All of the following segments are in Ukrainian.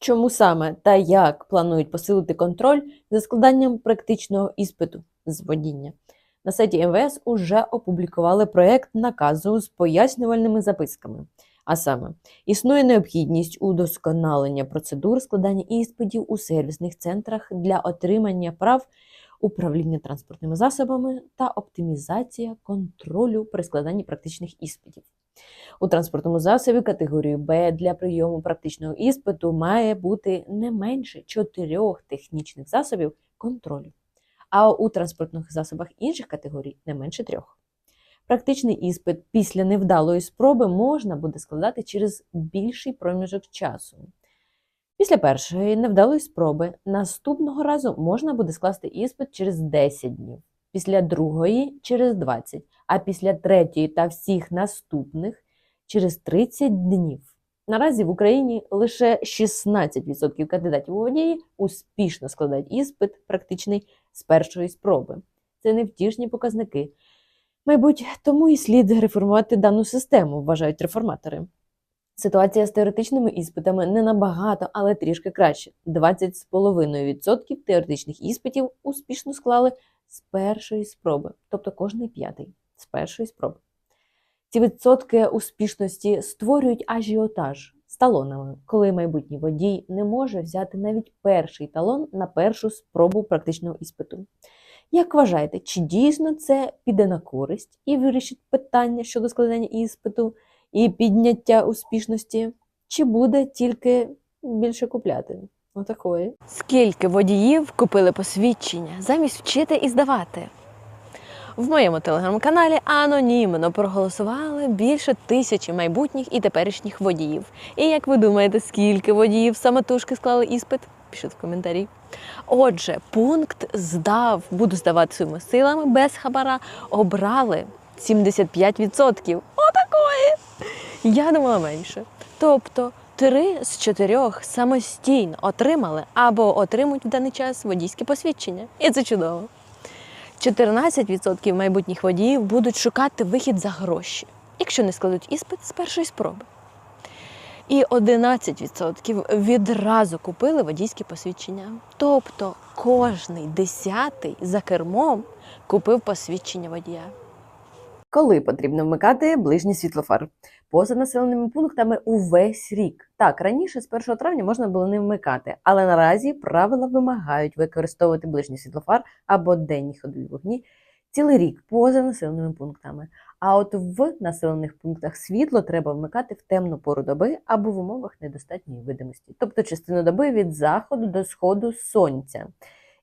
Чому саме та як планують посилити контроль за складанням практичного іспиту з водіння? На сайті МВС уже опублікували проєкт наказу з пояснювальними записками. А саме, існує необхідність удосконалення процедур складання іспитів у сервісних центрах для отримання прав управління транспортними засобами та оптимізація контролю при складанні практичних іспитів. У транспортному засобі категорії Б для прийому практичного іспиту має бути не менше чотирьох технічних засобів контролю, а у транспортних засобах інших категорій не менше трьох. Практичний іспит після невдалої спроби можна буде складати через більший проміжок часу. Після першої невдалої спроби наступного разу можна буде скласти іспит через 10 днів, після другої через 20, а після третьої та всіх наступних через 30 днів. Наразі в Україні лише 16% кандидатів у водії успішно складають іспит практичний з першої спроби. Це невтішні показники. Мабуть, тому і слід реформувати дану систему, вважають реформатори. Ситуація з теоретичними іспитами не набагато, але трішки краще. 20,5% теоретичних іспитів успішно склали з першої спроби, тобто кожний п'ятий з першої спроби. Ці відсотки успішності створюють ажіотаж з талонами, коли майбутній водій не може взяти навіть перший талон на першу спробу практичного іспиту. Як вважаєте, чи дійсно це піде на користь і вирішить питання щодо складання іспиту і підняття успішності, чи буде тільки більше купляти? Отакої. Скільки водіїв купили посвідчення замість вчити і здавати? В моєму телеграм-каналі анонімно проголосували більше тисячі майбутніх і теперішніх водіїв. І як ви думаєте, скільки водіїв самотужки склали іспит? Пишіть в коментарі. Отже, пункт здав, буду здавати своїми силами без хабара, обрали 75%. Отакої! Я думала менше. Тобто три з чотирьох самостійно отримали або отримують в даний час водійське посвідчення. І це чудово. 14% майбутніх водіїв будуть шукати вихід за гроші, якщо не складуть іспит з першої спроби. І 11% відразу купили водійське посвідчення. Тобто кожний десятий за кермом купив посвідчення водія. Коли потрібно вмикати ближній світлофар? Поза населеними пунктами увесь рік. Так, раніше з 1 травня можна було не вмикати, але наразі правила вимагають використовувати ближній світлофар або денні ходові вогні цілий рік поза населеними пунктами. А от в населених пунктах світло треба вмикати в темну пору доби або в умовах недостатньої видимості, тобто частину доби від заходу до сходу сонця.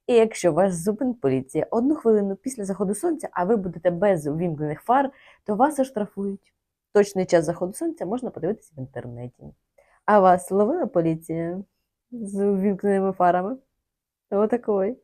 І якщо вас зупинить поліція одну хвилину після заходу сонця, а ви будете без увімкнених фар, то вас оштрафують. Точний час заходу сонця можна подивитися в інтернеті. А вас ловила поліція з увімкненими фарами? Отакої.